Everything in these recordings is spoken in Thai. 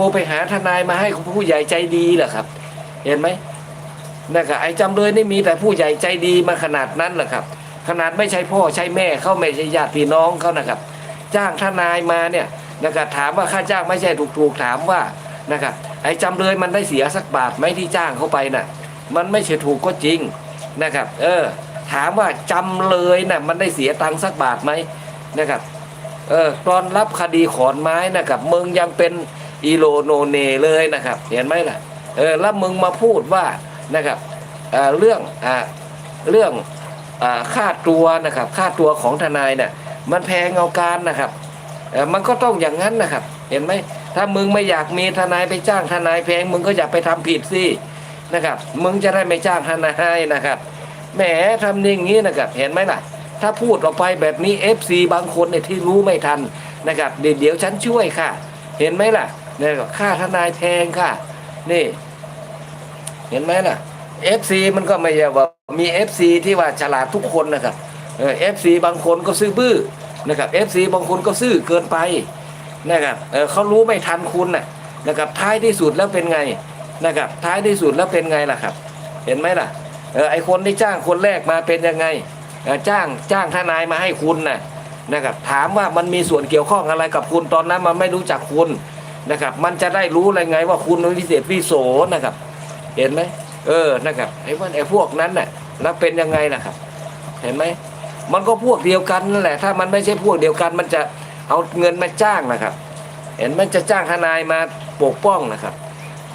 ทรไปหาทนายมาให้ผู้ใหญ่ใจดีเหรอครับ เห็นไหมนะครับไอ้จำเลยนี่มีแต่ผู้ใหญ่ใจดีมาขนาดนั้นเหรอครับ ขนาดไม่ใช่พ่อใช่แม่เขาไม่ใช่ญาติพี่น้องเขานะครับ จ้างทนายมาเนี่ยนะครับถามว่าค่าจ้างไม่ใช่ถูกๆถามว่านะครับไอ้จำเลยมันได้เสียสักบาทไหมที่จ้างเขาไปน่ะ มันไม่ใช่ถูกก็จริงนะครับ เออ ถามว่าจำเลยน่ะมันได้เสียตังค์สักบาทไหมนะครับ เออตอนรับคดีขอนไม้นะครับมึงยังเป็น อีโลโนเนเลยนะครับ เห็นไหมล่ะเออแล้วมึงมาพูดว่านะครับเอ่อเรื่องอ่าเรื่องอ่าค่าตัวนะครับ ค่าตัวของทนายเนี่ยมันแพงเอาการนะครับเออมันก็ต้องอย่างนั้นนะครับ เห็นไหมถ้ามึงไม่อยากมีทนายไปจ้างทนายแพงมึงก็อย่าไปทำผิดสินะครับ มึงจะได้ไม่จ้างทนายนะครับแหมทำอย่างนี้นะครับ เห็นไหมล่ะ ถ้าพูดออกไปแบบนี้ FC บางคนเนี่ยที่รู้ไม่ทันนะครับเดี๋ยวฉันช่วยค่ะ เห็นไหมล่ะ เนี่ยค่าทนายแพงค่ะ นี่ เห็นไหมล่ะ FC มันก็ไม่ใช่ว่ามี FC ที่ว่าฉลาดทุกคนนะครับเออ FC บางคนก็ซื่อบื้อนะครับ FC บางคนก็ซื่อเกินไปนะครับเเขารู้ไม่ทันคุณนะนะครับท้ายที่สุดแล้วเป็นไงนะครับท้ายที่สุดแล้วเป็นไงล่ะครับ เห็นไหมล่ะออไอคนที่จ้างคนแรกมาเป็นยังไงจ้างจ้างทนายมาให้คุณนะนะครับถามว่ามันมีส่วนเกี่ยวข้องอะไรกับคุณตอนนั้นมันไม่รู้จักคุณ นะครับ มันจะได้รู้อะไรไงว่าคุณวิเศษวิโสนะครับ เห็นไหมเออนะครับไอ้พวกไอ้พวกนั้นน่ะแล้วเป็นยังไงล่ะครับ เห็นไหมมันก็พวกเดียวกันนั่นแหละ ถ้ามันไม่ใช่พวกเดียวกันมันจะเอาเงินมาจ้างนะครับ เห็นมันจะจ้างทนายมาปกป้องนะครับ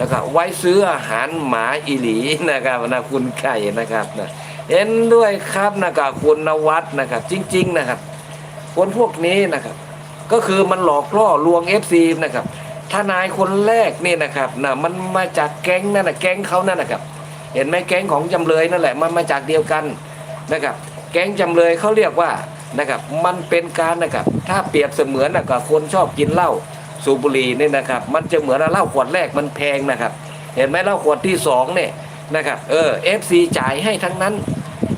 นะครับไว้ซื้ออาหารหมาอีหลีนะครับนะคุณไก่นะครับนะเห็นด้วยครับนะครับคุณนวัดนะครับ จริง ๆ นะครับ คนพวกนี้นะครับ ก็คือมันหลอกล่อลวง FC นะครับ ทนายคนแรกนี่นะครับนะมันมาจากแก๊งนั่นนะแก๊งเขานั่นนะครับ เห็นไหมแก๊งของจำเลยนั่นแหละมันมาจากเดียวกันนะครับ แก๊งจำเลยเขาเรียกว่านะครับ มันเป็นการนะครับ ถ้าเปรียบเสมือนนะครับคนชอบกินเหล้าสูบบุหรี่นี่นะครับ มันจะเหมือนเหล้าขวดแรกมันแพงนะครับ เห็นไหมเหล้าขวดที่สองเนี่ยนะครับ เออ FC จ่ายให้ทั้งนั้น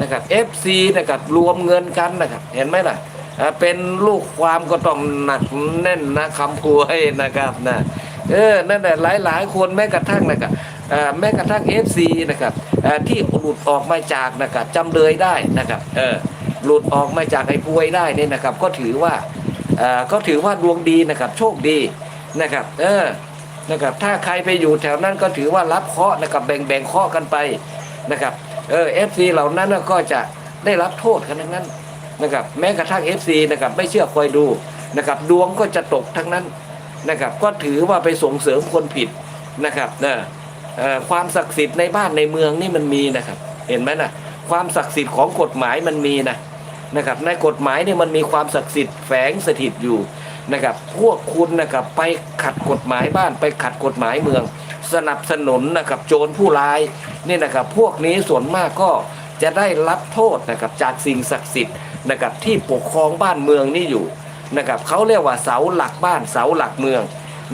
นะครับ FC นะครับรวมเงินกันนะครับ เห็นไหมล่ะ เป็นลูกความก็ต้องหนักแน่นนะคำพูให้นะครับนะเออนั่นแหละหลายหลาย ๆ คนแม้กระทั่งนะครับแม้กระทั่ง FC นะครับที่หลุดออกมาจากนะครับจำเลยได้นะครับเออหลุดออกมาจากไอ้พวยได้เนี่ยนะครับ ก็ถือว่าอ่าก็ถือว่าดวงดีนะครับ โชคดีนะครับ เออนะครับถ้าใครไปอยู่แถวนั้นก็ถือว่ารับเคาะนะครับแบ่งแบ่งเคาะกันไปนะครับเออ FC เหล่านั้นก็จะได้รับโทษกันทั้งนั้น นะครับแม้กระทั่ง FC นะครับไม่เชื่อคอยดูนะครับดวงก็จะตกทั้งนั้นนะครับก็ถือว่าไปส่งเสริมคนผิดนะครับนะเอ่อความศักดิ์สิทธิ์ในบ้านในเมืองนี่มันมีนะครับเห็นไหมนะความศักดิ์สิทธิ์ของกฎหมายมันมีนะนะครับในกฎหมายเนี่ยมันมีความศักดิ์สิทธิ์แฝงสถิตอยู่นะครับพวกคุณนะครับไปขัดกฎหมายบ้านไปขัดกฎหมายเมือง สนับสนุนนะครับโจรผู้ร้ายนี่นะครับพวกนี้ส่วนมากก็จะได้รับโทษนะครับจากสิ่งศักดิ์สิทธิ์ นะครับที่ปกครองบ้านเมืองนี่อยู่นะครับเขาเรียกว่าเสาหลักบ้านเสาหลักเมือง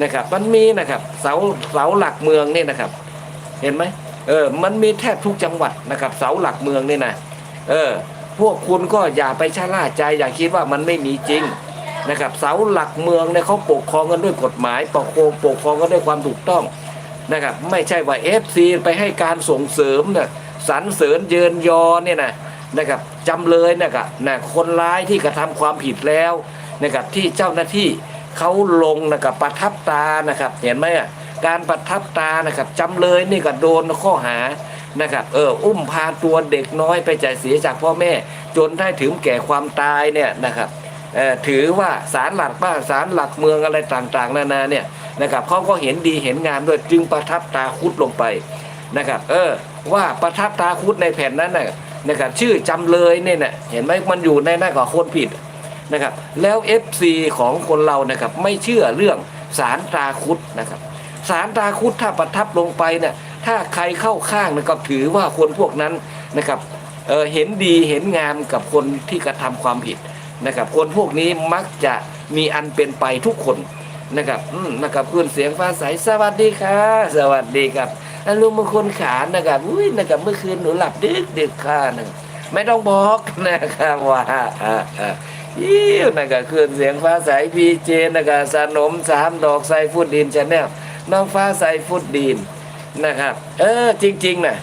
นะครับมันมีนะครับเสาเสาหลักเมืองนี่นะครับ เห็นไหมเออมันมีแทบทุกจังหวัดนะครับเสาหลักเมืองนี่นะเออพวกคุณก็อย่าไปชะล่าใจอย่าคิดว่ามันไม่มีจริงนะครับเสาหลักเมืองเนี่ยเขาปกครองกันด้วยกฎหมายปกครองปกครองกันด้วยความถูกต้องนะครับไม่ใช่ว่าเอฟซีไปให้การส่งเสริมเนี่ยสรรเสริญเยินยอเนี่ยนะ นะครับจำเลยนะครับนะคนร้ายที่กระทำความผิดแล้วนะครับที่เจ้าหน้าที่เขาลงนะครับประทับตานะครับ เห็นไหมอะการประทับตานะครับจำเลยนี่ก็โดนข้อหานะครับเอออุ้มพาตัวเด็กน้อยไปจ่ายเสียจากพ่อแม่ จนได้ถึงแก่ความตายเนี่ยนะครับเออถือว่าศาลหลักบ้านศาลหลักเมืองอะไรต่างๆ นานาเนี่ยนะครับเขาก็เห็นดีเห็นงามด้วยจึงประทับตาคุดลงไปนะครับเออว่าประทับตาคุดในแผ่นนั้นน่ะ นะครับชื่อจำเลยเนี่ยนะเห็นไหมมันอยู่ในหน้าของคนผิดนะครับแล้ว FC ของคนเรานะครับไม่เชื่อเรื่องสารตาคุดนะครับสารตาคุดถ้าประทับลงไปเนี่ยถ้าใครเข้าข้างนะครับถือว่าคนพวกนั้นนะครับเออเห็นดีเห็นงามกับคนที่กระทำความผิดนะครับคนพวกนี้มักจะมีอันเป็นไปทุกคนนะครับอืมนะครับคุณเสียงฟ้าใสสวัสดีค่ะ สวัสดีครับ แล้วลุงมงคลขานนะครับอุ้ยนะครับเมื่อคืนหนูหลับดึกดึกค่ะนึงไม่ต้องบอกนะครับว่าอ่าอ่ายิ้วนะครับคืนเสียงฟ้าใสพีเจนะครับสนมสามดอกไซฟุดดินชาแนลน้องฟ้าใสฟุตดีนนะครับ เออจริง ๆนะ